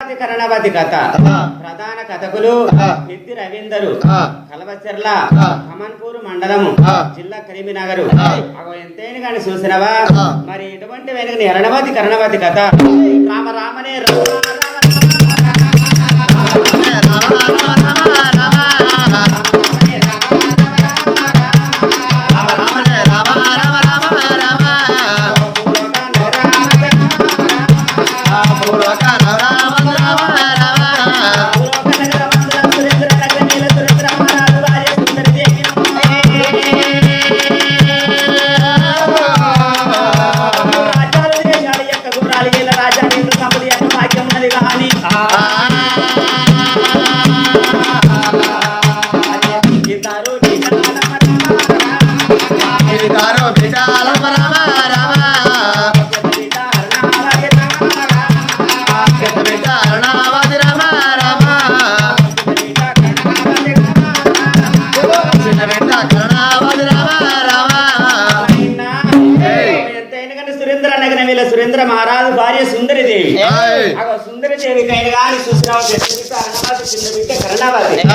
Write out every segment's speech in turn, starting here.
ప్రాధికరణవతి కథ ప్రధాన కథకులు నిత్తి రవీందరు కలవచెర్ల అమన్పూర్ మండలము జిల్లా కరీంనగర్ అగో ఎంతైనా కానీ చూసినవా మరి ఇటువంటి వెనుక ఎరణవతి కరణవతి కథ రామరామనే రామ రామ రామ రామ రామ సురేంద్ర మహారాజు భార్య సుందరిదేవి. సుందరిదేవి కైన కానీ చూసినావు? చిన్న బిడ్డ కరుణావతి.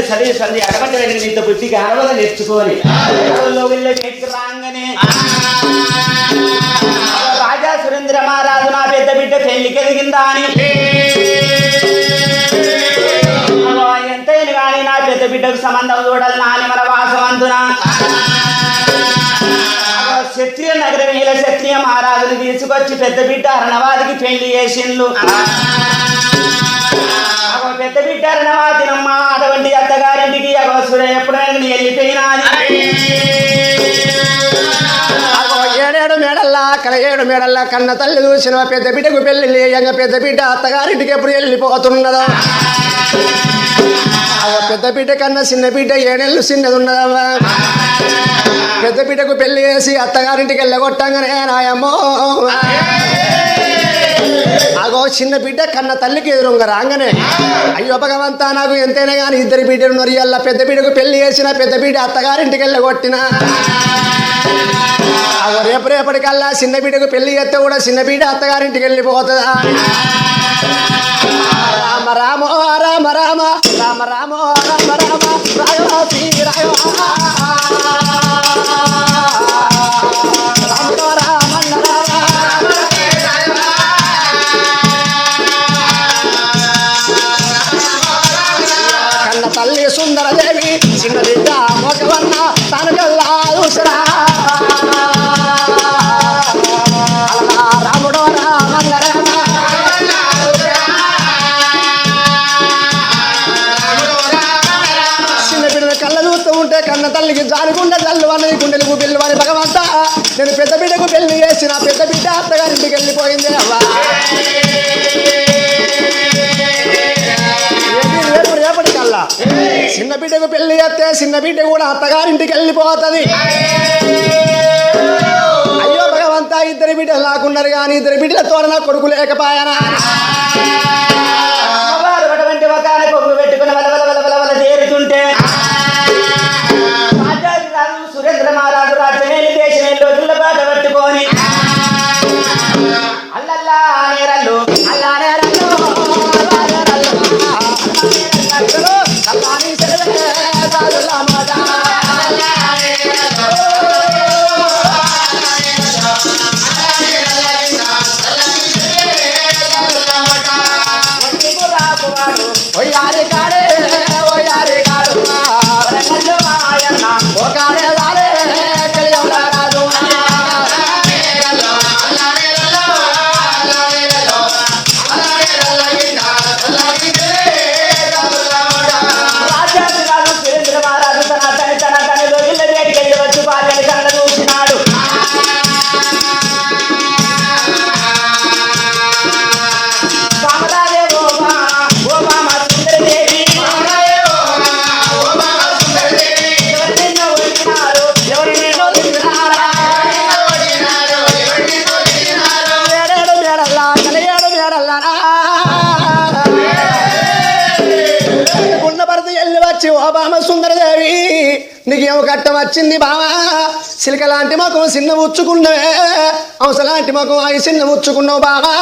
కానీ చదివి అటువంటి వెనక నీతో బుద్ధికి అనవద నేర్చుకోని వీళ్ళ రాగానే రాజా సురేంద్ర మహారాజు నా పెద్ద బిడ్డ పెళ్ళికి ఎదిగిందా అని. ఎంతైనా కానీ నా పెద్ద బిడ్డకు సంబంధం చూడాలి నాని మన వాసవంతునా క్షత్రియ నగరం వీళ్ళ క్షత్రియ మహారాజుని తీసుకొచ్చి పెద్ద బిడ్డ అరణవాదికి పెళ్ళి చేసిండ్లు. పెద్ద బిడ్డ అరణవాదినమ్మ అటువంటి అత్తగారింటికి అగో ఎప్పుడైనా నీ ఏడేడు మేడల్లా అక్కడ ఏడు మేడల్లా కన్న తల్లి చూసిన పెద్ద బిడ్డకు పెళ్ళి లేయంగా పెద్ద బిడ్డ అత్తగారింటికి ఎప్పుడు వెళ్ళిపోతున్నదా పెద్ద బిడ్డ కన్నా చిన్న బిడ్డ ఏడేళ్ళు చిన్నది ఉన్నదమ్మా పెద్ద బిడ్డకు పెళ్ళి చేసి అత్తగారింటికి వెళ్ళగొట్టంగానే నాయమ్మో. అగో చిన్న బిడ్డ కన్న తల్లికి ఎదురుంగ రాగానే. అయ్యో భగవంతా నాకు ఎంతైనా కానీ ఇద్దరు బిడ్డలు ఉన్నారు. ఇవాళ పెద్ద బిడ్డకు పెళ్ళి చేసిన పెద్ద బిడ్డ అత్తగారింటికి వెళ్ళగొట్టిన. అగో రేపు రేపటికల్లా చిన్న బిడ్డకు పెళ్ళి చేస్తే కూడా చిన్న బిడ్డ అత్తగారింటికి వెళ్ళిపోతుందా? చేస్తే చిన్న బిడ్డ కూడా అత్తగారింటికి వెళ్ళిపోతుంది. అయ్యో భగవంతా ఇద్దరు బిడ్డలు నాకున్నారు కానీ ఇద్దరు బిడ్డలతో నా కొడుకు లేకపాయనా? అమ్మవారు నీకేమో కట్టం వచ్చింది బావా. సిలిక లాంటి ముఖం చిన్న ఉచ్చుకున్నవే అంశ లాంటి ముఖం అవి చిన్న ఉచ్చుకున్నావు బావా.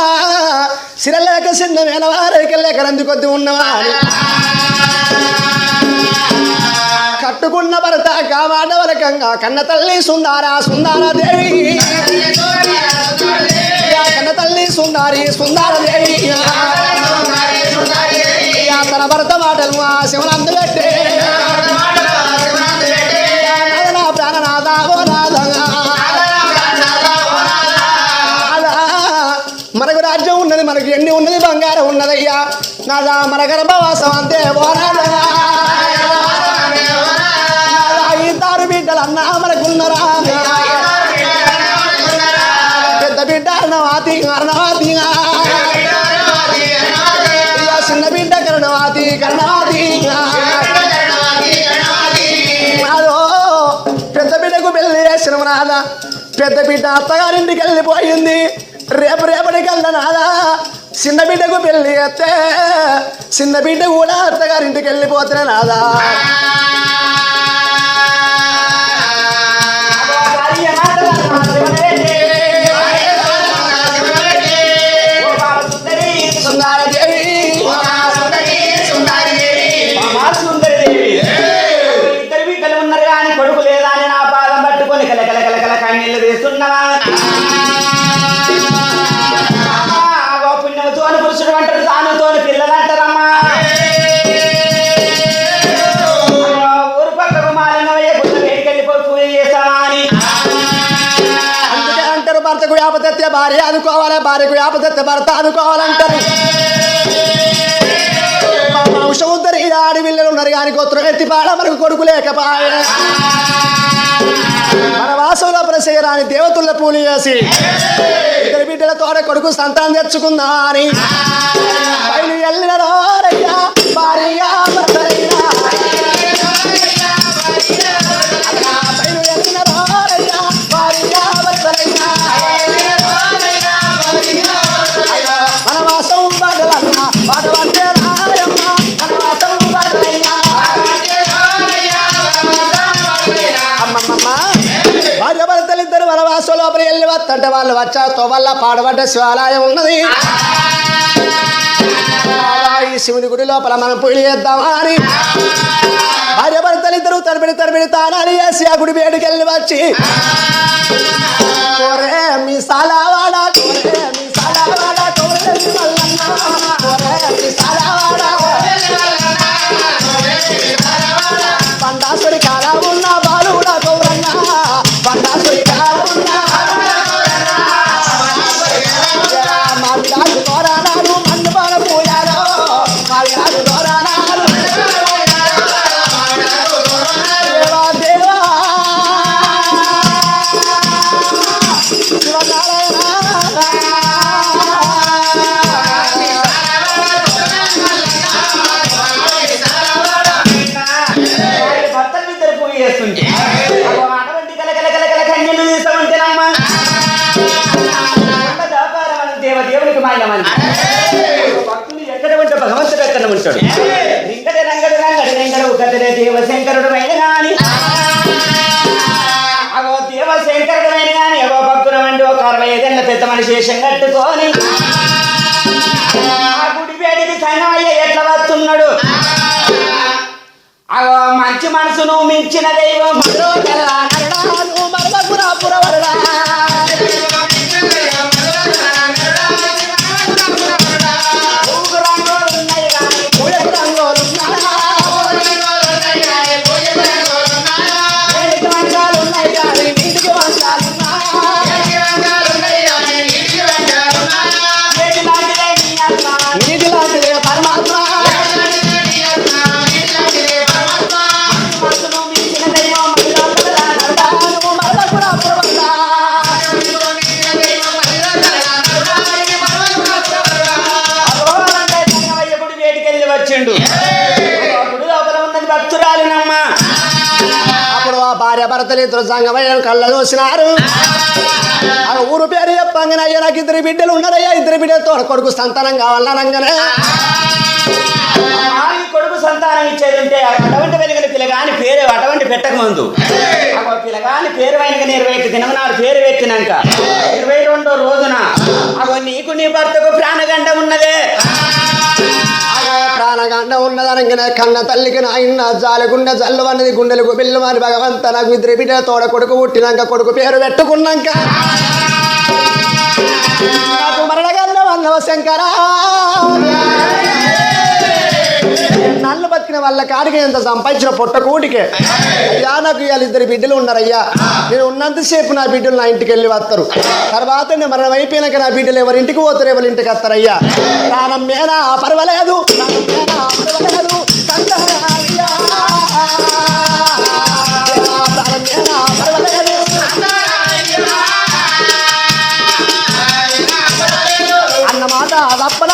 సిరలేక చిన్న మేనవారేక లేక రంది కొద్ది ఉన్నవా కట్టుకున్న భర్త కామాడవరకంగా కన్న తల్లి సుందారా సుందార దేవి. కన్న తల్లి సుందారి సుందార దేవి. తన భర్త మాటలు ఆ శివనందు పెట్టే. ఉన్నదయ్యా నాదా మన గర్భవాసం అంతే ఇద్దరు బిడ్డలు అన్నా మనకున్నరా పెద్ద బిడ్డ అన్నవాతి అర్ణవాతి చిన్న బిడ్డ కర్ణవాతి కర్ణవాతి. అదో పెద్ద బిడ్డకు పెళ్ళి చేసిన నాదా. పెద్ద బిడ్డ అత్తగారింటికి వెళ్ళిపోయింది రేపు రేపటికి వెళ్ళనాదా చిన్న బిడ్డకు పెళ్ళి చేస్తే చిన్న బిడ్డ కూడా అత్తగారింటికి వెళ్ళిపోతున్నా నాదా? ఇద్దరు బిడ్డలు ఉన్నారు కానీ కొడుకు లేదా అని నా పాదం పట్టుకొని కలకల కల కల కల భర్తకు యాపతెత్తే భార్య ఆదుకోవాలి భార్యకు యాపతెత్తే భర్త ఆదుకోవాలంటారు వంశముద్దరు ఈ ఆడి పిల్లలు ఉన్నారు కానీ గోత్రం ఎత్తి పాడ మనకు కొడుకు లేకపాయ. మన వాసంలో ప్రసేరాని దేవతుల పూలు చేసి ఇద్దరు బిడ్డలతో కొడుకు సంతానం తెచ్చుకుందా అని వెళ్ళిన రోరయ్యా భార్య. ఇద్దరు వనవాసం లోపల వెళ్ళి వస్తుంటే వాళ్ళు వచ్చాతో వల్ల పాడబడ్డ శివాలయం ఉన్నది. ఈ శివుని గుడి లోపల మనం పులి చేద్దామా అని. భార్య భర్తలు ఇద్దరు తరబడి తరబడి తానాలి వేసి ఆ గుడి వేడికెళ్ళి వచ్చి మీ సాలావాడ దేవ దేవునికి మాయమని భక్తులు ఎక్కడ ఉంటే భగవంతుడు ఎక్కడ ఉంటాడు రింగడి రంగడు దేవశంకరుడు అయిన అగో దేవశంకరుడు అయిన గాని అగో భక్తుడు అండి ఒక అరవై ఐదేళ్ళ పెద్ద మనిషి వేషం కట్టుకొని ఆ గుడి వేడికి ఎట్లా వస్తున్నాడు? అగో మంచి మనసును మించిన దైవం నరడాను మరవకురా పురవరడా భార్య సంగమయ్యను కళ్ళ చూసినారు ఆ ఊరు పేరు చెప్పంగానే అయ్యా నాకు ఇద్దరు బిడ్డలు ఉన్నారయ్యా ఇద్దరు బిడ్డలతో కొడుకు సంతానం కావాలనగానే కొడుకు సంతానం ఇచ్చేది ఉంటే అటువంటి వెనుకని పిల్లగాని పేరు అటువంటి పెట్టక ముందు పిలగాని పిల్లగాని పేరు అయినక ఇరవై ఒక్క దినం నాడు పేరు పెట్టినాక ఇరవై రెండో రోజున అగో నీకు నీ భర్తకు ప్రాణగండ ఉన్నదే. ప్రాణగండ ఉన్నదనగానే కన్న తల్లికి నాయన జాలగుండె జల్లు అన్నది గుండెలకు బిల్లు అని భగవంత నాకు ఇద్దరు బిడ్డ తోడ కొడుకు పుట్టినాక కొడుకు పేరు పెట్టుకున్నాక. నాకు మరణగండం అన్నవ శంకరా బతికిన వాళ్ళ కాడికి ఎంత సంపాదించిన పొట్ట కూటికే? అయ్యా నాకు ఇవాళ ఇద్దరు బిడ్డలు ఉన్నారయ్యా. నేను ఉన్నంతసేపు నా బిడ్డలు నా ఇంటికి వెళ్ళి వస్తారు. తర్వాత నేను మరణం అయిపోయినాక నా బిడ్డలు ఎవరి ఇంటికి పోతారు ఎవరి ఇంటికి వస్తారయ్యా? ప్రాణం మేనా? పర్వాలేదు. పర్వాలేదు. అన్నమాట తప్పడాని ఆ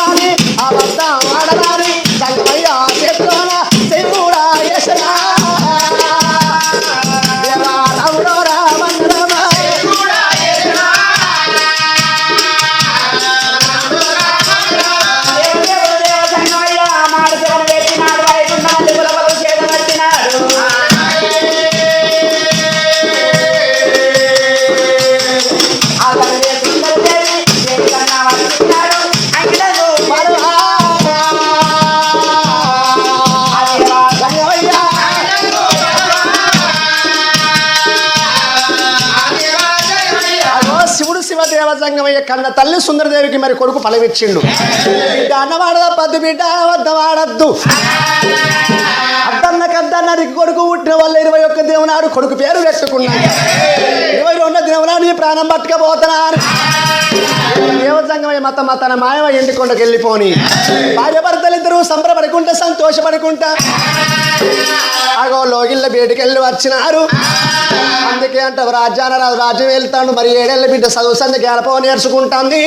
తల్లి సుందరదేవికి మరి కొడుకు పలవిచ్చిండు. బిడ్డ అన్నవాడదా పద్దు బిడ్డ? వద్ద వాడద్దు అద్దన్న కద్దన్నరికి కొడుకు పుట్టిన వల్ల ఇరవై ఒక్క దేవునాడు కొడుకు పేరు పెట్టుకున్నాడు. ఇరవై రెండు దేవునాడు నీ ప్రాణం పట్టుకపోతున్నాను దేవసంగమయ్య మత మతన మాయమ ఎండికొండకి వెళ్ళిపోని భార్య భర్త అందరూ సంబరపడుకుంటా సంతోషపడుకుంటా. అగో లోగిళ్ళ బయటికెళ్ళి వచ్చినారు. అందుకే అంట రాజ్యాన రాజు రాజ్యం వెళ్తాడు మరి ఏడేళ్ళ బిడ్డ చదువు సంది గెలపవ నేర్చుకుంటుంది?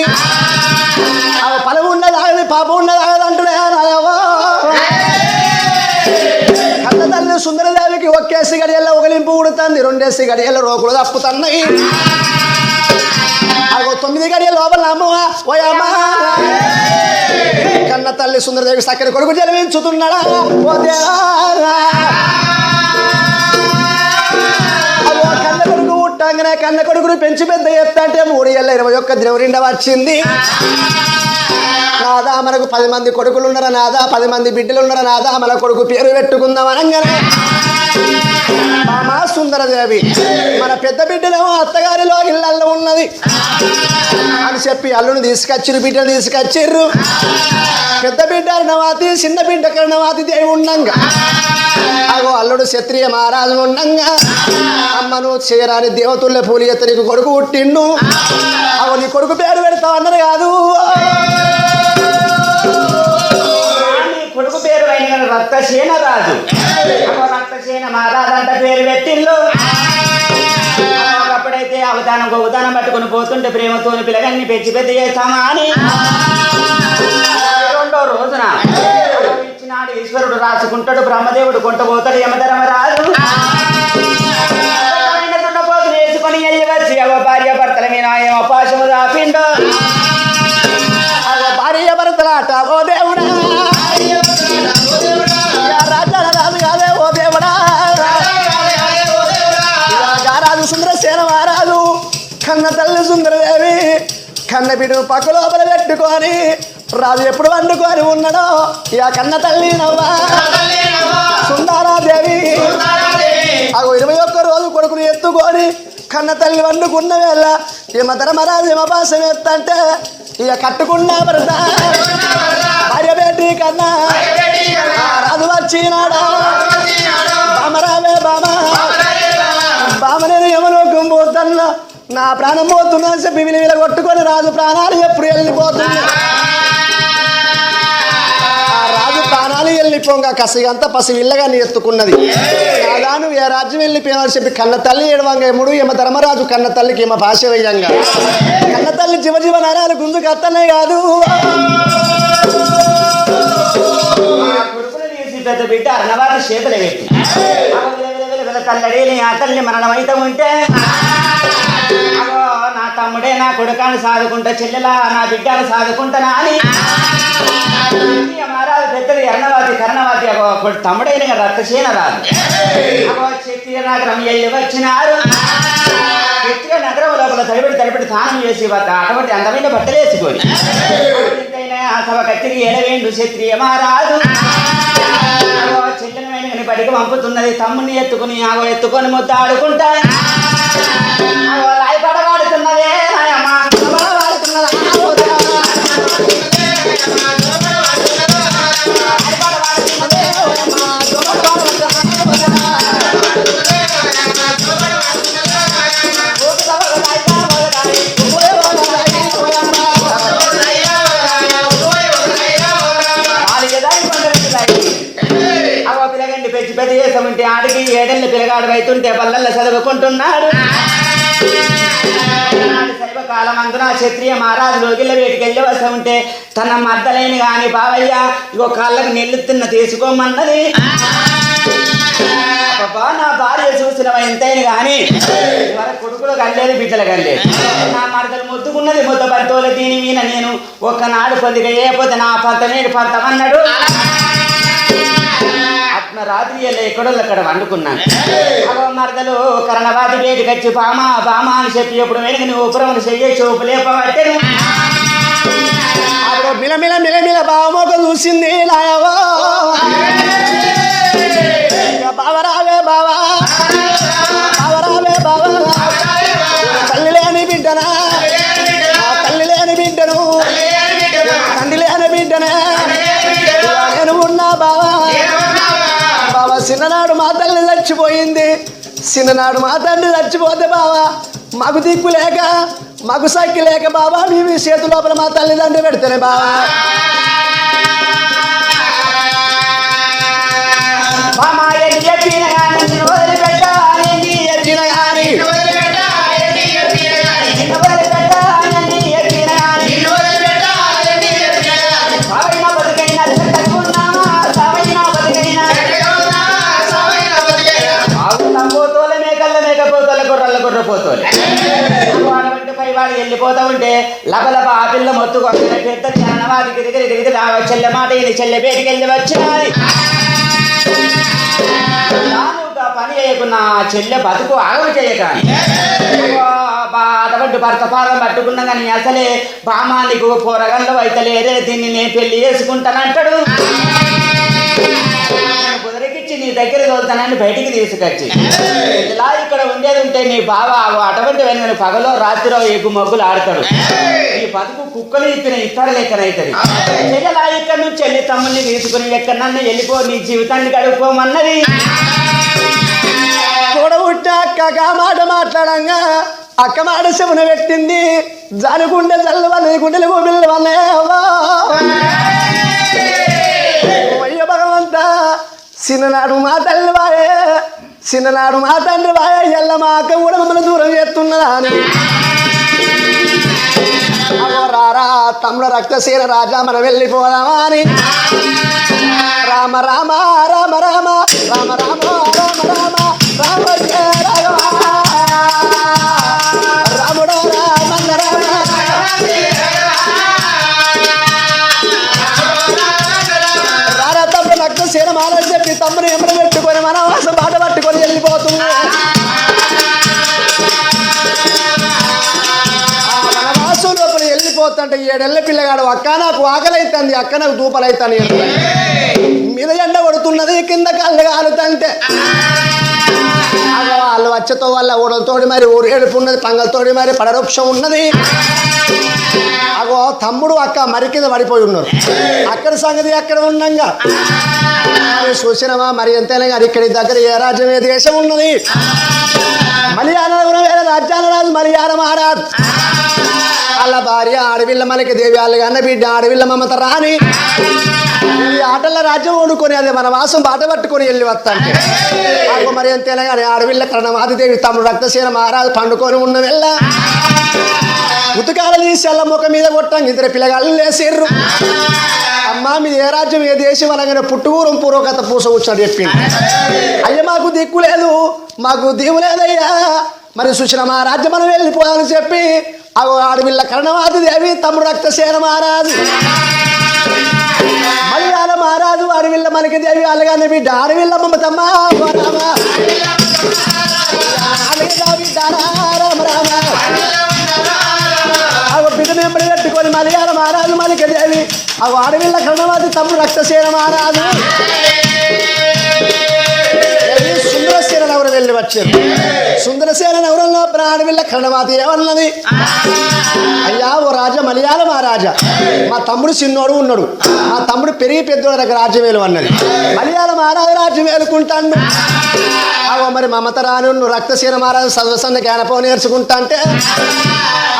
ఆ ఫలం ఉన్నది ఆగదు పాపం ఉన్నది ఆగదు అంటున్నా నాయవ్వా. తల్లి సుందరదేవికి ఒక్కేసి గడియల్లో ఒకలింపు ఉడుతుంది రెండేసి గడియల్లో రోకులు తప్పుతున్నాయి. అగో తొమ్మిది గడియ లోపల అమ్మవా ఓయమ్మా కన్న తల్లి సుందరదేవి సక్కని కొడుకు జన్మించుతున్నాడా? ఓ దేవా. కన్న కొడుకు పుట్టంగానే కన్న కొడుకును పెంచి పెద్ద ఎత్త అంటే మూడు ఏళ్ళ ఇరవై ఒక్క ద్రవరిండ వచ్చింది. నాదా మనకు పది మంది కొడుకులు ఉన్నారా? నాదా పది మంది బిడ్డలు ఉన్నారా? నాదా మన కొడుకు పేరు పెట్టుకుందాం అనగానే. మామా సుందరదేవి. మన పెద్ద బిడ్డనేమో అత్తగారిలో ఇళ్ళల్లో ఉన్నది. అని చెప్పి అల్లుని తీసుకొచ్చిర్రు బిడ్డను తీసుకొచ్చిర్రు. పెద్ద బిడ్డ నవాతి చిన్న బిడ్డ నవాతి దేవి ఉండంగా. అగో అల్లుడు క్షత్రియ మహారాజు ఉండంగా. అమ్మను చేరాని దేవతుల్ని పూలి ఎత్త నీకు కొడుకు పుట్టిండు. అగో నీ కొడుకు పేరు పెడతావు అన్నారు కాదు. కొడుకు రక్తసేన రాజు. అగో రక్తసేన మహారాజు పేరు పెట్టిల్లు అప్పుడైతే ఒకప్పుడైతే అవతానం గోదానం పట్టుకుని పోతుంటే ప్రేమతోని పిల్లగాన్ని పెంచి పెద్ద చేస్తామా అని. రెండో రోజున ఇచ్చినాడు ఈశ్వరుడు రాసుకుంటాడు బ్రహ్మదేవుడు కొంటపోతాడు యమధర్మరాజు అందమైన వేసుకొని వెళ్ళి వచ్చి అగో భార్య భర్తల మీద ఏమో పాశము దాపిండో. అగో భార్య భర్తల ఓ దేవుడా. ఓ కన్న తల్లి సుందరదేవి కన్న బిడు పక్క లోపల పెట్టుకొని రాజు ఎప్పుడు వండుకొని ఉన్నాడో ఇక కన్న తల్లి నవ్వా. సుందరాదేవి. అగో ఇరవై ఒక్క రోజు కొడుకుని ఎత్తుకొని కన్న తల్లి వండుకున్న వేళ ఈమె ధర్మరాజు ఈమె భాషం ఎత్తంటే ఇక కట్టుకున్నా భర్త భార్య బేటి కన్నా రాజు వచ్చినాడా? బామరావే బామ. బామనేను యమలోకం పోతున్నా నా ప్రాణం పోతున్నా చెప్పి విలువిల కొట్టుకొని రాజు ప్రాణాలు ఎప్పుడు వెళ్ళిపోతున్నా ఆ రాజు ప్రాణాలు వెళ్ళిపోగా కసిగంతా పసివిల్లగా నీ ఎత్తుకున్నది. కాదా నువ్వు ఏ రాజ్యం వెళ్ళిపోయినావు చెప్పి కన్న తల్లి ఏడవంగా ఎముడు యమ ధర్మరాజు కన్న తల్లికి ఏమ భాష వేయంగా కన్న తల్లి జీవ జీవ నరాలు గుంజుకు అత్తనే కాదు. పెద్ద బిడ్డ అన్నవారి చేతులు పెట్టి అగో విల విల విల విల తల్లడేని ఆ తల్లి మరణమైతే ఉంటే అగో నా తమ్ముడే నా కొడుకాన్ని సాదుకుంటా చెల్లెలా నా బిడ్డను సాదుకుంటానా అని మహారాజు పెద్దలు ఎర్ణవాది కర్ణవాది అగో ఒకడు తమ్ముడైన కదా రాదు అగో క్షత్రియ నగరం వెళ్ళి వచ్చినారు క్షత్రియ నగరం లోపల తడిపెట్టి తడిపెట్టి స్నానం చేసి వద్ద అటువంటి అందమైన బట్టలు వేసుకొని సభ కత్తిరి ఎలవేండు క్షత్రియ మహారాజు. బడికి పంపుతున్నది తమ్ముని ఎత్తుకుని ఆగో ఎత్తుకొని ముద్ద పిల్లగాడు అవుతుంటే బల్లల్లో చదువుకుంటున్నాడు. శైవ కాలం అందున క్షత్రియ మహారాజు లోగిళ్ళ వేటికి వెళ్ళవలసి ఉంటే తన మద్దలేని కాని బావయ్య ఇగో కాళ్ళకు నిల్లుతున్న తీసుకోమన్నది. అబ్బబ్బా, నా భార్య చూసిన ఎంతైనా కానీ కొడుకులు కల్లేదు బిడ్డలు కల్లేదు నా మరదలు ముద్దుకున్నది ముద్ద పంతోలు దీని మీద నేను ఒక్కనాడు కొద్దిగా ఏ నా పంత నేను పంతమన్నాడు. అన్నాడు రాత్రి వెళ్ళి ఎక్కడో అక్కడ వండుకున్నాను మరదలు కరణవాది బయటకు వచ్చి బామా బామా అని చెప్పి ఎప్పుడు వెనక నువ్వు ఉపరములు చెయ్యి చూపు లేపబట్టే మిలమిల మిలమిల బావమోక చూసింది నాయవో బావరావే బావా. బావరావే బావా. చిన్ననాడు మా తల్లి చచ్చిపోయింది. చిన్ననాడు మా తండ్రి చచ్చిపోతే బావా మాకు దిక్కు లేక మాకు సక్కి లేక బాబా మేము చేతి లోపల మా తల్లిదండ్రి పెడితేనే బావా. బామా పై పైవాడు వెళ్ళిపోతూ ఉంటే లబలబ ఆ పిల్ల మొత్తుకొస్తున్న పెద్ద జ్ఞానవాదికి దగ్గర దగ్గర రావ చెల్లె మాట ఇది చెల్లె పేటికి వెళ్ళి వచ్చాది పని చేయకున్నా చెల్లె బతుకు ఆగవ చేయక బాధపడ్డు భర్త పాదం పట్టుకున్నా కానీ అసలే బామానికి పోరగంలో అయితే లేరే దీన్ని నేను పెళ్ళి చేసుకుంటానంటాడు. నీ దగ్గర తోలుతానని బయటికి తీసుకొచ్చి ఇలా ఇక్కడ ఉండేది ఉంటే నీ బావ అటువంటి వెనుక పగలో రాత్రిలో ఎగ్గు మగ్గులు ఆడతాడు. ఈ బతుకు కుక్కలు ఇప్పిన ఇతర లెక్కనైతుంది. చెల్లెలా ఇక్కడ నుంచి చెల్లి తమ్ముల్ని తీసుకుని ఎక్కడన్నా వెళ్ళిపో నీ జీవితాన్ని గడుపుకోమన్నది. కూడబుట్టి అక్క మాట మాట్లాడంగా అక్క మాట శివున పెట్టింది. జాని గుండె చల్లవని గుండెలు గుబిల్లు వనే అయ్య భగవంత చిన్ననాడు మా తల్లి వాయే చిన్ననాడు మా తండ్రి వాయే ఎల్ల మా అక్క కూడా మమ్మల్ని దూరం చేస్తున్నదా అని రారా తమ్ముడు రక్తశీల రాజా మనం వెళ్ళిపోదామా అని రామ రామ రామ రామ రామ రామ రామ రామ రామ జయ రాముడు రామ రామ రారా తమ్ముడు రక్తశీల మాలని చెప్పి తమ్ముడు ఎమ్మడి పెట్టుకొని మన వాసం బాట పట్టుకొని వెళ్ళిపోతుంది ఆ లోపల వెళ్ళిపోతుంటే ఏడెళ్ళ పిల్లగాడు అక్క నాకు ఆకలైతుంది అక్క నాకు దూపలైతాను మీద ఎండ కొడుతున్నది కింద కళ్ళు కాలుతంటే వాళ్ళు వచ్చతో వాళ్ళ ఊడలతోటి మరి ఊరు ఏడుపు ఉన్నది పంగలతోటి మరి పడవృక్షం ఉన్నది అగో తమ్ముడు అక్క మరి కింద పడిపోయి ఉన్నారు. అక్కడ సంగతి అక్కడ ఉండంగా. మరి చూసినవా? మరి ఎంతైనా కానీ ఇక్కడి దగ్గర ఏ రాజ్యం ఏ దేశం ఉన్నది? మలయాళం వేరే రాజ్యాల రాజు మలయాళ మహారాజ్. వాళ్ళ భార్య ఆడవిల్ల మనకి దేవి వాళ్ళ అన్న బిడ్డ ఆడవిల్ల మమత రాని. ఈ ఆటల రాజ్యం వండుకొని అదే మన వాసం బాట పట్టుకొని వెళ్ళి వస్తాంటే. మరి ఎంతైనా కానీ ఆడవిల్ల కరణమాదిదేవి తమ్ముడు రక్తసేన మహారాజు పండుకొని ఉన్న వెళ్ళ. ఉతకాల తీసి అల్ల ముఖం మీద కొట్టాం ఇద్దరు పిల్లగాళ్ళు లేసిర్రు. అమ్మా మీది ఏ రాజ్యం? ఏ దేశం? అనగానే పుట్టుకూరం పూర్వకథ పూస చెప్పింది అయ్య మాకు దిక్కు లేదు. మాకు దిగు లేదయ్యా. మరి సుచిన మా రాజ్యం మనం వెళ్ళిపోవాలని చెప్పి అగో ఆడవిల్ల కరణమాది దేవి తమ్ముడు రక్తసేన మహారాజు. మలయాళ మహారాజు వాడి మనకి దేవి అల్లగానే బిడ్డ. ఆడవిల్ల మమతమ్మ మలయాళ మహారాజు మలిక దేవి ఆ వాడవిల్ల కరణవాది తమ్ముడు రక్తసేన మహారాజు సుందరసేన నవరం వెళ్ళి వచ్చారు సుందరసేన నగరంలో ప్రాణవిల్ల కరణవాది ఏమన్నది అయ్యా ఓ రాజా మలయాళ మహారాజా మా తమ్ముడు చిన్నోడు ఉన్నాడు మా తమ్ముడు పెరిగి పెద్దోడు దగ్గర రాజ్యం వేలు అన్నది మలయాళ మహారాజు రాజ్యం వేలుకుంటాను అగో మరి మమత రాను మహారాజు సదస్సన్న జ్ఞానపో నేర్చుకుంటా అంటే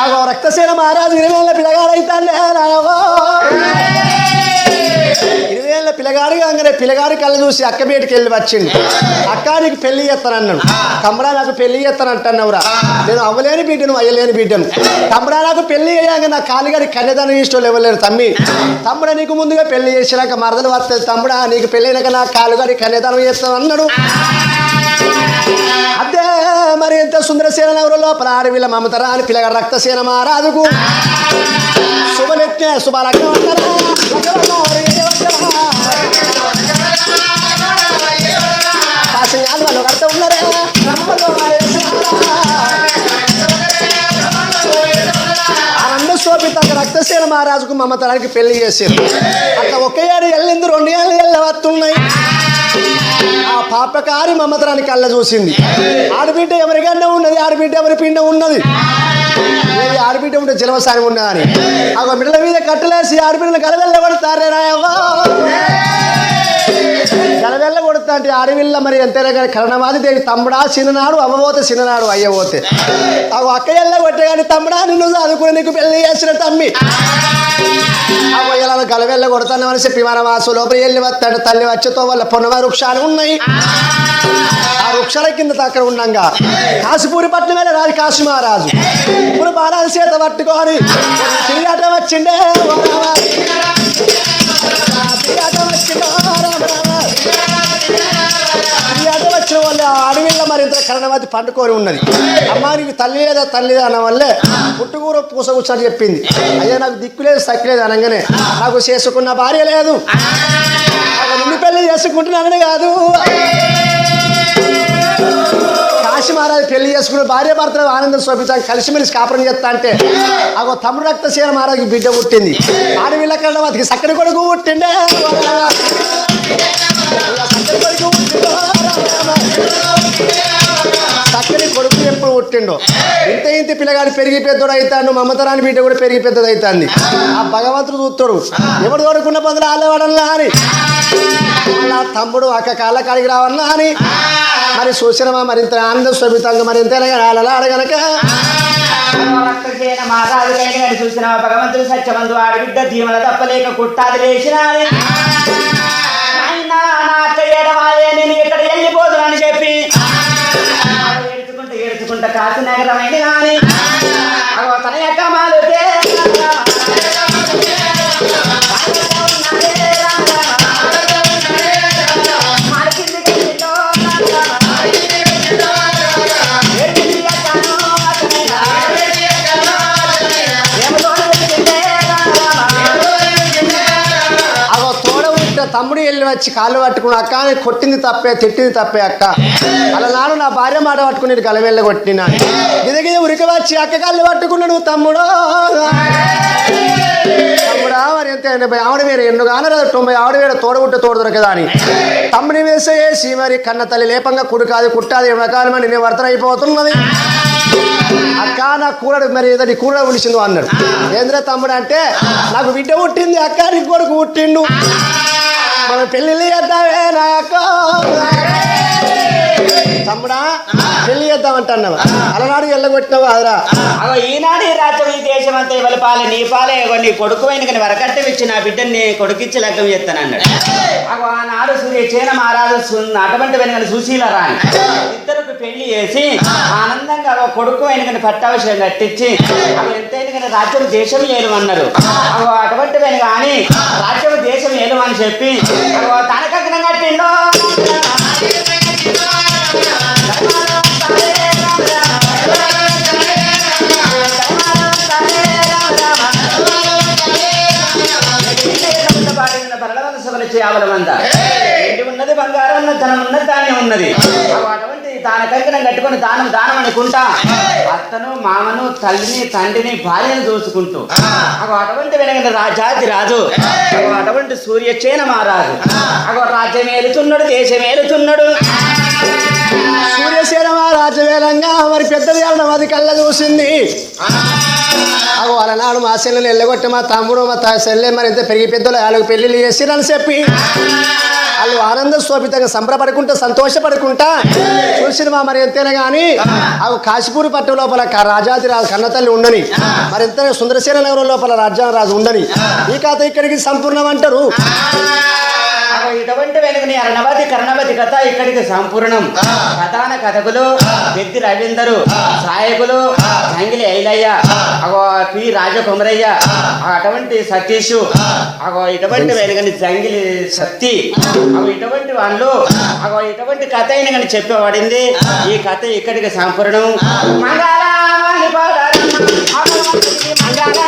అగో రక్తశీల మహారాజు ఇరవై ఏళ్ళ పిల్లగాడైతాండే రాయవో ఇరవై ఏళ్ళ పిల్లగాడు కాగానే పిల్లగాడి కళ్ళు చూసి అక్క బయటికి వెళ్ళి వచ్చింది అక్క నీకు పెళ్ళి చేస్తానన్నాడు. కమరా నాకు పెళ్ళి చేస్తానంటున్నావురా. నేను అవ్వలేని బిడ్డను అయ్యలేని బిడ్డను. కమరా నాకు పెళ్ళి అయ్యాక నా కాలిగాడి కన్యదానం ఇష్టం ఇవ్వలేరు తమ్మి. తమ్ముడా నీకు ముందుగా పెళ్ళి చేసినాక మరదలు వస్తుంది తమ్ముడా. నీకు పెళ్ళైనాక నా కాలుగాడి కన్యదానం చేస్తాను అన్నాడు అదే మరి ఎంత సుందరసేన నగరు లోపల ఆడవిల్ల మమతరా అని పిల్లగా రక్తసేన మహారాజుకు శుభలెత్తే శుభలగ్నం అంటారా? లగ్నం అన్నారు, వాళ్ళు కడుతూ ఉన్నారే బ్రహ్మలో వారేసినారా? ఆనంద శోభిత రక్తసేన మహారాజుకు మమతరానికి పెళ్ళి చేశారు అట్లా ఒకే ఏడు ఎల్లింది రెండు ఏళ్ళు ఎల్ల వస్తున్నాయి ఆ పాపకారి మమతరాని కళ్ళ చూసింది. ఆడబిడ్డ ఎవరికన్నా ఉన్నది? ఆడబిడ్డ ఎవరి పిండ ఉన్నది? ఏది ఆడబిడ్డ ఉంటే జలవసాని ఉన్నదని. ఆ బిడ్డల మీద కట్టలేసి ఆడబిడ్డలు కలవెళ్ళబడతారే రాయవా అంటే ఆడవిల్ల మరి ఎంతైనా కానీ కరణమాది దేవి తమ్ముడా చిన్ననాడు అమ్మబోతే చిన్ననాడు అయ్యబోతే. ఆ అక్క ఎల్ల కొట్టే కానీ తమ్ముడా నిన్ను చదువుకుని నీకు పెళ్ళి చేసిన తమ్మి. ఆ గలవెళ్ళ కొడతాను అని చెప్పి మన వాసు లోపల వెళ్ళి వస్తాడు. తల్లి వచ్చేతో వాళ్ళ పొన్నవ వృక్షాలు ఉన్నాయి. ఆ వృక్షాల కింద అక్కడ ఉండంగా. కాశీపూరి పట్నం వెళ్ళి రాజు కాశీ మహారాజు ఇప్పుడు బాణాలు చేత పట్టుకొని తిరిగాట వచ్చిండే ఓ వచ్చిండే. అడవిలో మరి ఇంత కరణవతి పండుకొని ఉన్నది. అమ్మా నీకు తల్లి లేదా తల్లి అన్న వల్లే పుట్టుకూర పూస కూర్చొని చెప్పింది. అయ్యా నాకు దిక్కు లేదు సక్కు అనగానే నాకు చేసుకున్న భార్య లేదు. నాకు నిన్ను పెళ్ళి చేసుకుంటున్నానని కాదు. కాశీ మహారాజు పెళ్ళి చేసుకున్న భార్య భర్తలు ఆనందం శోభించాలి కలిసిమెలిసి కాపురం చేస్తా అంటే అగో తమ్ముడు రక్తశీల మహారాజుకి బిడ్డ పుట్టింది. ఆడవిళ్ళ కళ్ళ సక్కడి కొడుకు పుట్టిండే. సక్కడి కొడుకు పుట్టిండు. పుట్టిండో ఇంత ఇంత పిల్లగాడు పెరిగి పెద్దోడు అవుతాడు మమతరాని బిడ్డ కూడా పెరిగి పెద్దది అవుతుంది ఆ భగవంతుడు చూస్తాడు ఎవడు తోడుకున్న బదులు ఆలేవాడన్నా అని. తమ్ముడు అక్క కాళ్ళ కాడికి రావన్నా అని. మరి సూచనమా మరింత ఆనంద స్వభితంగా మరింత అడగనక చూసిన భగవంతుడు సత్యమందు ఆడబిడ్డ దీవెన తప్పలేక కుట్టాది లేచిన నాయనా, నా అక్క నేను ఇక్కడ వెళ్ళిపోతున్నానని చెప్పి. ఆవిడ ఏడ్చుకుంటూ ఏడ్చుకుంటా కానీ అగో తన యొక్క మాలు. తమ్ముడు వెళ్ళి వచ్చి కాళ్ళు పట్టుకుని అక్క కొట్టింది తప్పే తిట్టింది తప్పే అక్క. అలా నాడు నా భార్య మాట పట్టుకుని గలవెళ్ళ కొట్టిన గిదగిద ఉరికి వచ్చి అక్క కాళ్ళు పట్టుకున్నాడు తమ్ముడు. తమ్ముడా మరి ఎంత ఎనభై ఆవిడ వేరే ఎన్ను కానరా తొంభై ఆవిడ వేరే తోడగుట్ట తోడు దొరకదా అని తమ్ముని వేసేసి మరి కన్న తల్లి లేపంగా కుడుకాది కుట్టాది రకాలమని నేను వర్తన అయిపోతున్నది. అక్క నా కూరడు మరి ఏదో నీ కూర పిలిచిండు అన్నాడు. ఏంద్ర తమ్ముడు అంటే నాకు బిడ్డ పుట్టింది అక్క నీ కొడుకు పుట్టిండు. మనం పెళ్ళిళ్ళు చేద్దామే నా అక్క తమ్ముడా పెళ్ళి చేద్దామంటున్నావా? అలనాడు ఎల్లగొట్టినావు అదరా అగో ఈనాడు ఈ రాజ్యం ఈ దేశం అంతా ఇవాళ పాలే నీ పాలే నీ కొడుకు అయిన కానీ వరకట్టం ఇచ్చి నా బిడ్డని నీ కొడుకిచ్చి లగ్గం చేస్తాను అన్నాడు. అగో ఆనాడు సూర్య చేన మహారాజు అటువంటి వెనుకని సుశీల రాని ఇద్దరికి పెళ్ళి చేసి ఆనందంగా అగో కొడుకు అయిన కానీ పట్టాభిషేకం కట్టించి ఎంతైనా కానీ రాజ్యం దేశం ఏలుమన్నారు. అటువంటి వెనుక కానీ రాజ్యం దేశం ఏలుమని చెప్పి తనకగ్నం కట్టిండో. ఉన్నది బంగారం ఉన్నది ధనం ఉన్నది ధాన్యం ఉన్నది. దాని కంకణం కట్టుకొని దానం దానం అనుకుంటా. అత్తను మామను తల్లిని తండ్రిని భార్యను చూసుకుంటూ అగో అటువంటి వెనక రాజాది రాజు. అటువంటి సూర్యచేన మహారాజు అగో రాజ్యం ఏలుతున్నాడు దేశం ఏలుతున్నాడు సూర్యసేన రాజవేలంగా మరి పెద్ద వేలడం అది కళ్ళ చూసింది. అగో అలనాడు మా చెల్లెని ఎల్లగొట్టి మా తమ్ముడు మా తా చెల్లె మరి ఇంత పెరిగి పెద్దలు వాళ్ళకి పెళ్ళిళ్ళు చేసిరని చెప్పి వాళ్ళు ఆనంద శోభితంగా సంబరపడుకుంటా సంతోషపడుకుంటా చూసిన మా మరి ఎంతైనా కానీ అవి కాశీపూర్ పట్టణం లోపల రాజాది రాజు కన్నతల్లి ఉండని మరి ఎంత సుందరసేన నగరం లోపల రాజ్యం రాజు ఉండని ఈ కథ ఇక్కడికి సంపూర్ణం అంటారు. ఇటువంటి వెనుకని అరణవతి కర్ణవతి కథ ఇక్కడికి సంపూర్ణం. కథాన కథకులు పెద్ది రవీందరు సాయకులు జంగిలి ఐలయ్య అగో పి రాజకుమరయ్య అటువంటి సతీష్ అగో ఇటువంటి వెనుకని జంగిలి సత్తి అగో ఇటువంటి వాళ్ళు అగో ఇటువంటి కథ అయిన కానీ చెప్పబడింది ఈ కథ ఇక్కడికి సంపూర్ణం. మంగళ మంగళ